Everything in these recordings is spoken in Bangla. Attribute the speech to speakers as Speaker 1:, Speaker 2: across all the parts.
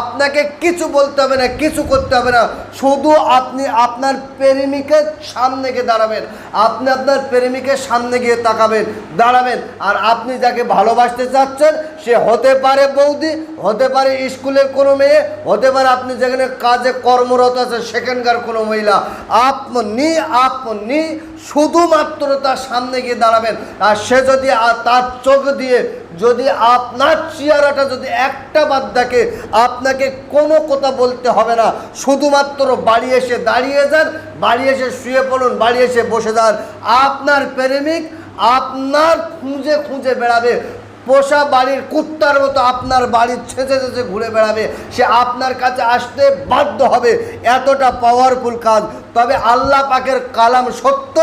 Speaker 1: আপনাকে কিছু বলতে হবে না, কিছু করতে হবে না। শুধু আপনি আপনার প্রেমিকের সামনে গিয়ে দাঁড়াবেন। আপনি আপনার প্রেমিকের সামনে গিয়ে তাকাবেন, দাঁড়াবেন। আর আপনি যাকে ভালোবাসতে চাচ্ছেন, সে হতে পারে বৌদি, হতে পারে স্কুলের কোনো মেয়ে, হতে পারে আপনি যেখানে কাজে কর্মরত আছে সেখানকার কোনো মহিলা। আপনি আপনি শুধুমাত্র তার সামনে গিয়ে দাঁড়াবেন। আর সে যদি তার চোখ দিয়ে যদি আপনার চেহারাটা যদি একটা বাদ দেখে আপনাকে কোনো কথা বলতে হবে না। শুধুমাত্র বাড়ি এসে দাঁড়িয়ে যান, বাড়ি এসে শুয়ে পড়ুন, বাড়ি এসে বসে যান। আপনার প্রেমিক আপনার খুঁজে খুঁজে বেড়াবে। পোষা বাড়ির কুত্তার মতো আপনার বাড়ির ছেঁচে ছেঁচে ঘুরে বেড়াবে। সে আপনার কাছে আসতে বাধ্য হবে। এতটা পাওয়ারফুল কাজ। তবে আল্লাহ পাকের কালাম সত্য।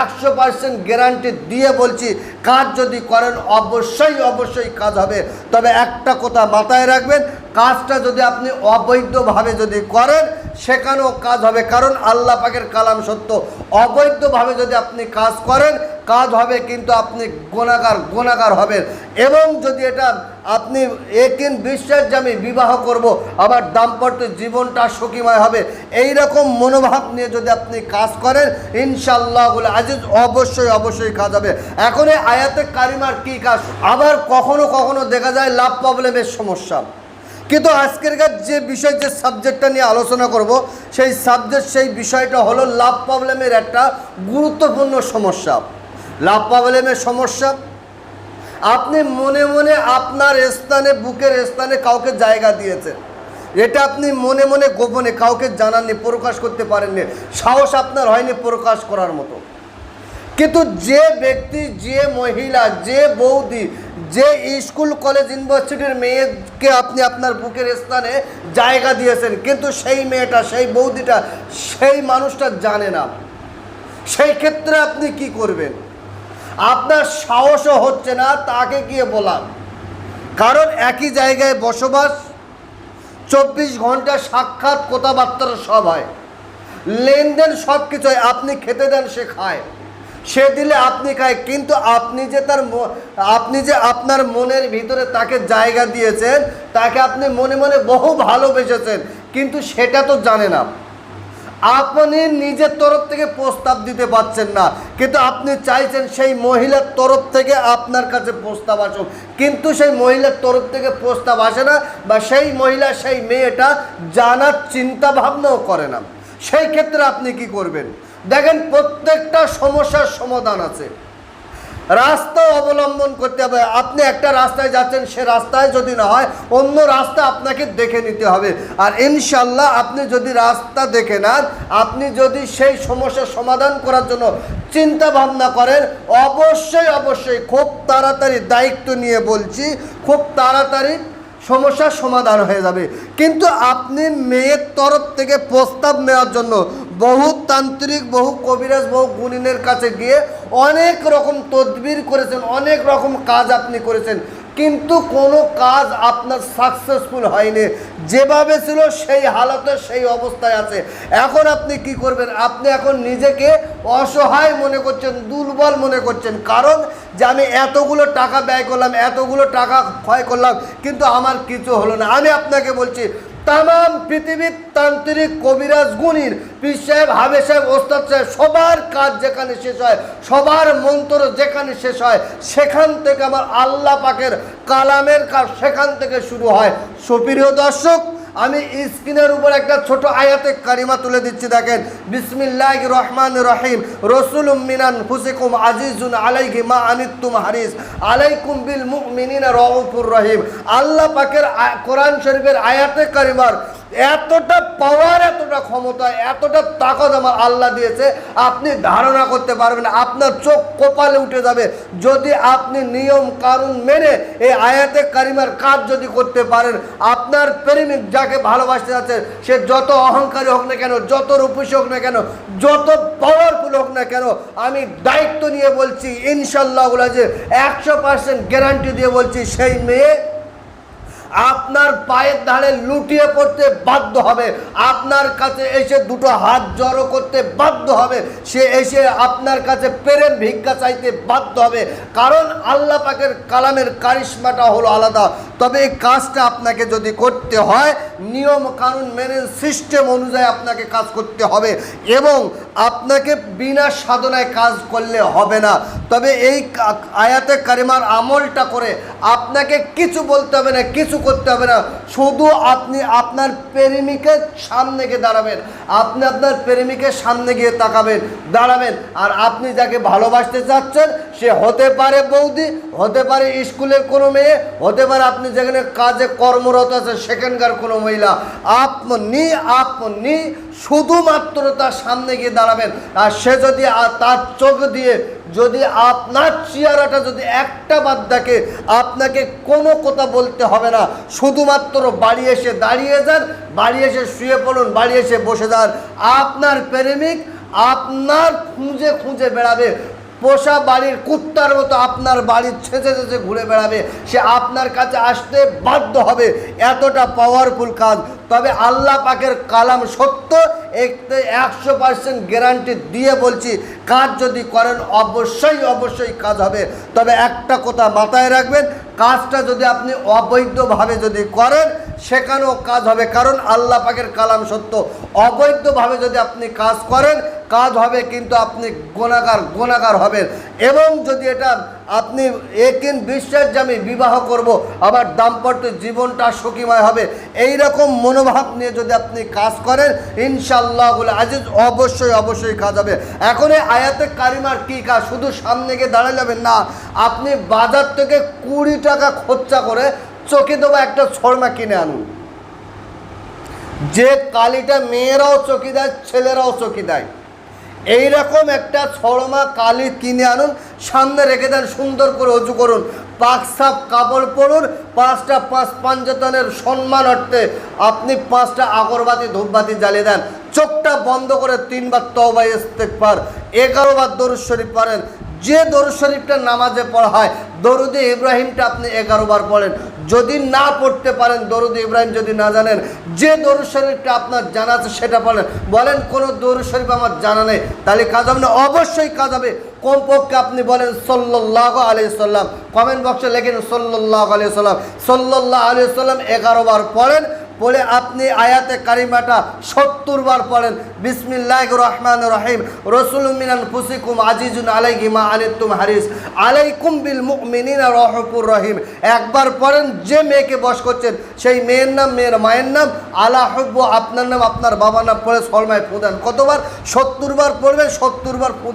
Speaker 1: একশো পার্সেন্ট গ্যারান্টি দিয়ে বলছি, কাজ যদি করেন অবশ্যই অবশ্যই কাজ হবে। তবে একটা কথা মাথায় রাখবেন, কাজটা যদি আপনি অবৈধভাবে যদি করেন, সেখানেও কাজ হবে। কারণ আল্লাহ পাকের কালাম সত্য। অবৈধভাবে যদি আপনি কাজ করেন কাজ হবে কিন্তু আপনি গোনাগার গোনাগার হবেন। এবং যদি এটা আপনি একিন বিশ্বাস যে আমি বিবাহ করব আবার দাম্পত্য জীবনটা সুখীময় হবে এই রকম মনোভাব নিয়ে যদি আপনি কাজ করেন ইনশাল্লাহ বলে আজিজ অবশ্যই অবশ্যই কাজ হবে। এখন এই আয়াতে কারিমার কী কাজ? আবার কখনো কখনো দেখা যায় লাভ প্রবলেমের সমস্যা। কিন্তু আজকেরকার যে বিষয়, যে সাবজেক্টটা নিয়ে আলোচনা করব, সেই সাবজেক্ট, সেই বিষয়টা হলো লাভ প্রবলেমের একটা গুরুত্বপূর্ণ সমস্যা। লাভ প্রবলেমের সমস্যা? আপনি মনে মনে আপনার স্থানে, বুকের স্থানে কাউকে জায়গা দিয়েছেন। এটা আপনি মনে মনে গোপনে কাউকে জানাননি, প্রকাশ করতে পারেননি। সাহস আপনার হয়নি প্রকাশ করার মতো। কিন্তু যে ব্যক্তি, যে মহিলা, যে বৌদি, যে স্কুল, কলেজ, ইউনিভার্সিটির মেয়েকে আপনি আপনার বুকের স্থানে জায়গা দিয়েছেন, কিন্তু সেই মেয়েটা, সেই বৌদিটা, সেই মানুষটা জানে না। সেই ক্ষেত্রে আপনি কি করবেন? আপনার সাহসও হচ্ছে না তাকে গিয়ে বলার। কারণ একই জায়গায় বসবাস, চব্বিশ ঘণ্টা সাক্ষাৎ কথাবার্তা সব হয়। লেনদেন সব কিছু হয়, আপনি খেতে দেন, সে খায়। সে দিলে আপনি খায়, কিন্তু আপনি যে তার আপনি যে আপনার মনের ভিতরে তাকে জায়গা দিয়েছেন, তাকে আপনি মনে মনে বহু ভালোবেসেছেন, কিন্তু সেটা তো জানে না। আপনি নিজের তরফ থেকে প্রস্তাব দিতে পারছেন না। কিন্তু আপনি চাইছেন সেই মহিলার তরফ থেকে আপনার কাছে প্রস্তাব আসুক। কিন্তু সেই মহিলার তরফ থেকে প্রস্তাব আসে না বা সেই মহিলা সেই মেয়েটা জানার চিন্তা ভাবনাও করে না। সেই ক্ষেত্রে আপনি কি করবেন? দেখেন প্রত্যেকটা সমস্যার সমাধান আছে। রাস্তা অবলম্বন করতে হবে। আপনি একটা রাস্তায় যাচ্ছেন, সে রাস্তায় যদি না হয়, অন্য রাস্তা আপনাকে দেখে নিতে হবে। আর ইনশাল্লাহ আপনি যদি রাস্তা দেখে নেন, আপনি যদি সেই সমস্যার সমাধান করার জন্য চিন্তা ভাবনা করেন, অবশ্যই অবশ্যই খুব তাড়াতাড়ি দায়িত্ব নিয়ে বলছি, খুব তাড়াতাড়ি সমস্যার সমাধান হয়ে যাবে। কিন্তু আপনি মেয়ের তরফ থেকে প্রস্তাব নেওয়ার জন্য বহু তান্ত্রিক, বহু কবিরাজ, বহু গুণিনের কাছে গিয়ে অনেক রকম তদবির করেছেন, অনেক রকম কাজ আপনি করেছেন। কিন্তু কোনো কাজ আপনার সাকসেসফুল হয়নি। যেভাবে ছিল সেই হালতে সেই অবস্থায় আছে। এখন আপনি কি করবেন? আপনি এখন নিজেকে অসহায় মনে করছেন, দুর্বল মনে করছেন। কারণ যে আমি এতগুলো টাকা ব্যয় করলাম, এতগুলো টাকা ক্ষয় করলাম, কিন্তু আমার কিছু হলো না। আমি আপনাকে বলছি তাম পৃথিবীর তান্ত্রিক কবিরাজ গুণীর পীর সাহেব হাবে সাহেব, ওস্তাদ সাহেব, সবার কাজ যেখানে শেষ হয়, সবার মন্ত্র যেখানে শেষ হয়, সেখান থেকে আমার আল্লাহ পাকের কালামের কাজ সেখান থেকে শুরু হয়। সুপ্রিয় দর্শক আমি স্ক্রিনের উপর একটা ছোট আয়াতে কারিমা তুলে দিচ্ছি, দেখেন। বিসমিল্লাহ রহমান রহিম। রসুল মিনান হুসেকুম আজিজুন আলাইহি মা আনিতুম হারিস। আলাইকুম বিল মুমিনিনা রউফুর রহিম। আল্লাহ পাকের কোরআন শরীফের আয়াতে কারিমার এতটা পাওয়ার এতটা ক্ষমতা, এতটা তাকত আমার আল্লাহ দিয়েছে, আপনি ধারণা করতে পারবেন। আপনার চোখ কপালে উঠে যাবে যদি আপনি নিয়ম, কানুন মেনে এই আয়াতে কারিমার কাজ যদি করতে পারেন, আপনার প্রেমিক যাকে ভালোবাসতে যাচ্ছে, সে যত অহংকারী হোক না কেন, যত রূপসী হোক না কেন, যত পাওয়ারফুল হোক না কেন, আমি দায়িত্ব নিয়ে বলছি ইনশাল্লাহ যে একশো পার্সেন্ট গ্যারান্টি দিয়ে বলছি, সেই মেয়ে আপনার পায়ের ধারে লুটিয়ে পড়তে বাধ্য হবে। আপনার কাছে এসে দুটো হাত জড়ো করতে বাধ্য হবে। সে এসে আপনার কাছে প্রেম ভিক্ষা চাইতে বাধ্য হবে। কারণ আল্লাহ পাকের কালামের কারিশ্মাটা হলো আলাদা। তবে এই কাজটা আপনাকে যদি করতে হয়, নিয়ম কানুন মেনে সিস্টেম অনুযায়ী আপনাকে কাজ করতে হবে এবং আপনাকে বিনা সাধনায় কাজ করলে হবে না। তবে এই আয়াতে কারিমার আমলটা করে আপনাকে কিছু বলতে হবে না, কিছু করতে হবে না। শুধু আপনি আপনার প্রেমিকের সামনে গিয়ে দাঁড়াবেন। আপনি আপনার প্রেমিকের সামনে গিয়ে তাকাবেন, দাঁড়াবেন। আর আপনি যাকে ভালোবাসতে চাচ্ছেন, সে হতে পারে বৌদি, হতে পারে স্কুলের কোনো মেয়ে, হতে পারে আপনি যেখানে কাজে কর্মরত আছে, সেখানকার কোনো মহিলা আপনি আপনি শুধুমাত্র তার সামনে গিয়ে দাঁড়াবেন। আর সে যদি তার চোখ দিয়ে যদি আপনার চেহারাটা যদি একটা বাদ দেখে, আপনাকে কোনো কথা বলতে হবে না। শুধুমাত্র বাড়ি এসে দাঁড়িয়ে যান, বাড়ি এসে শুয়ে পড়ুন, বাড়ি এসে বসে যান। আপনার প্রেমিক আপনার খুঁজে খুঁজে বেড়াবে। পোষা বাড়ির কুত্তার মতো আপনার বাড়ির ছেঁচে ছেঁচে ঘুরে বেড়াবে। সে আপনার কাছে আসতে বাধ্য হবে। এতটা পাওয়ারফুল কাজ। তবে আল্লাহ পাকের কালাম সত্য। একশো পার্সেন্ট গ্যারান্টি দিয়ে বলছি, কাজ যদি করেন অবশ্যই অবশ্যই কাজ হবে। তবে একটা কথা মাথায় রাখবেন কাজটা যদি আপনি অবৈধভাবে যদি করেন, সেখানেও কাজ হবে। কারণ আল্লাহ পাকের কালাম সত্য। অবৈধভাবে যদি আপনি কাজ করেন, কাজ হবে কিন্তু আপনি গোনাগার গোনাগার হবেন। এবং যদি এটা আপনি একিন বিশ্বাস যে আমি বিবাহ করব আমার দাম্পত্য জীবনটা সুখীময় হবে। এই রকম মনোভাব নিয়ে যদি আপনি কাজ করেন ইনশাল্লাহ আজিজ অবশ্যই অবশ্যই কাজ হবে। এখন এই আয়াতে কারিমার কী কাজ? শুধু সামনে গিয়ে দাঁড়ালে যাবেন না, আপনি বাজার থেকে কুড়ি টাকা খরচা করে চোখে দেবো একটা ছড়মা কিনে আনুন। যে কালিটা মেয়েরাও চকি দেয়, ছেলেরাও চকি দেয়। এইরকম একটা ছড়মা কালি কিনে আনুন, সামনে রেখে দেন, সুন্দর করে উঁচু করুন। পাক সাপ কাপড় পরুন পাঁচটা পাঁচ পাঞ্চতনের সম্মান অর্থে আপনি পাঁচটা আগরবাতি, ধূপবাতি জ্বালিয়ে দেন। চোখটা বন্ধ করে তিনবার তবাই এসতে পার এগারোবার দরুদ শরীফ পড়েন যে দরুদ শরীফটা নামাজে পড়া হয়, দরুদে ইব্রাহিমটা আপনি এগারো বার পড়েন। যদি না পড়তে পারেন, দরুদ ইব্রাহিম যদি না জানেন, যে দরুদ শরীফটা আপনার জানা আছে সেটা বলেন বলেন, কোনো দরুদ শরীফ আমার জানা নেই। তাহলে কাজ হবে না, অবশ্যই কাজ হবে। কমপক্ষে আপনি বলেন সল্লাহ আলি সাল্লাম কমেন্ট বক্সে লেখেন সল্লাহ আলি সাল্লাম সল্লাহ আলি সাল্লাম এগারো বার পড়েন। বলে আপনি আয়াতে কারিমাটা সত্তর বার পড়েন। বিসমিল্লাহ রহমান রহিম। রসুল মিনান ফুসিকুম আজিজুন আলাইহি মা আলিতুম হারিস। আলাইকুম বিল মুমিনিনা রহপুর রহিম। একবার পড়েন, যে মেয়েকে বস করছেন, সেই মেয়ের নাম, মেয়ের মায়ের নাম, আলা হব্বু, আপনার নাম, আপনার বাবার নাম পড়ে সলমায় ফু দেন। কতবার? সত্তর বার পড়বেন, সত্তর বার ফু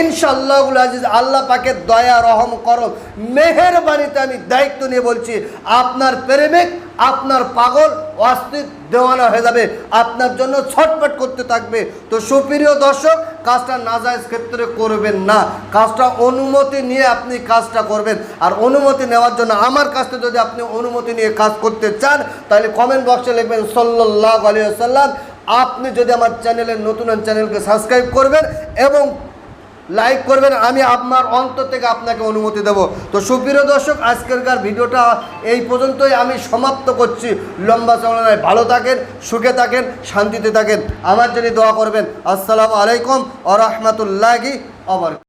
Speaker 1: ইনশাল্লাহুল আজিজ, আল্লাহ পাকের দয়া, রহম, করম, মেহেরবানিতে আমি দায়িত্ব নিয়ে বলছি, আপনার প্রেমিক আপনার পাগল, অস্থির দেওয়ানা হয়ে যাবে। আপনার জন্য ছটপট করতে থাকবে। তো সুপ্রিয় দর্শক, কাজটা নাজায়জ ক্ষেত্রে করবেন না। কাজটা অনুমতি নিয়ে আপনি কাজটা করবেন। আর অনুমতি নেওয়ার জন্য আমার কাছ থেকে যদি আপনি অনুমতি নিয়ে কাজ করতে চান, তাহলে কমেন্ট বক্সে লিখবেন সল্লাহ আলিয়া সাল্লাম আপনি যদি আমার চ্যানেলের নতুন চ্যানেলকে সাবস্ক্রাইব করবেন এবং লাইক করবেন, আমি আপনার অন্তর থেকে আপনাকে অনুমতি দেব। তো সুপ্রিয় দর্শক, আজকেরকার ভিডিওটা এই পর্যন্তই। আমি সমাপ্ত করছি। লম্বা চলনায় ভালো থাকেন, সুখে থাকেন, শান্তিতে থাকেন। আমার জন্য দোয়া করবেন। আসসালামু আলাইকুম আ রহমতুল্লাহি আবার